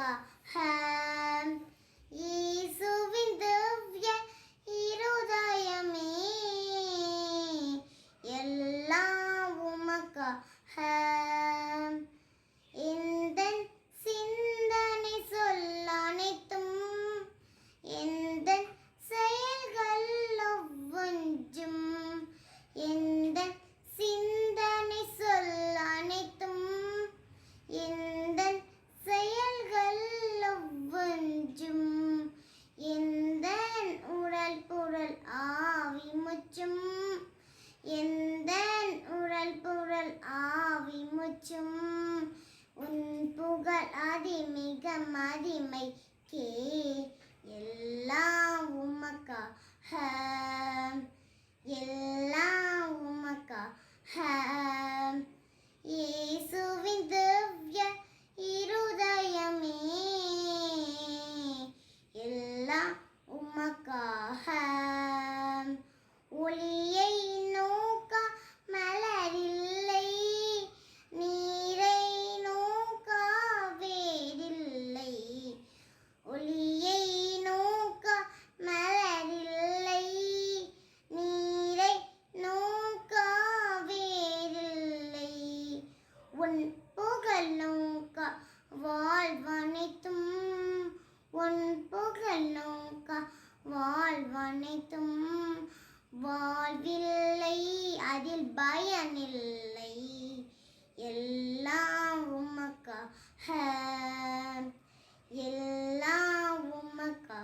உமக்காக இயேசுவின் திவ்ய இருதயமே எல்லாம் உமக்காக இந்த சிந்தனை சொல்ல அனைத்தும் எந்த செயல்கள் ஒவ்வொன்றும் எந்த சிந்தனை சொல்ல அனைத்தும் எந்த செயல்கள் ஒவ்வொன்றும் எந்த உடல் பொருள் ஆவி முச்சும் எந்த உரல் பொருள் ஆவி முச்சும் உன் புகழ் அதிமிக மதிமை கே. எல்லாம் உமக்காக. எல்லாம் உமக்காக. இயேசுவின் அனைத்தும் வாழ்வில்லை அதில் பயனில்லை. எல்லாம் உமக்கா எல்லாம் உமக்கா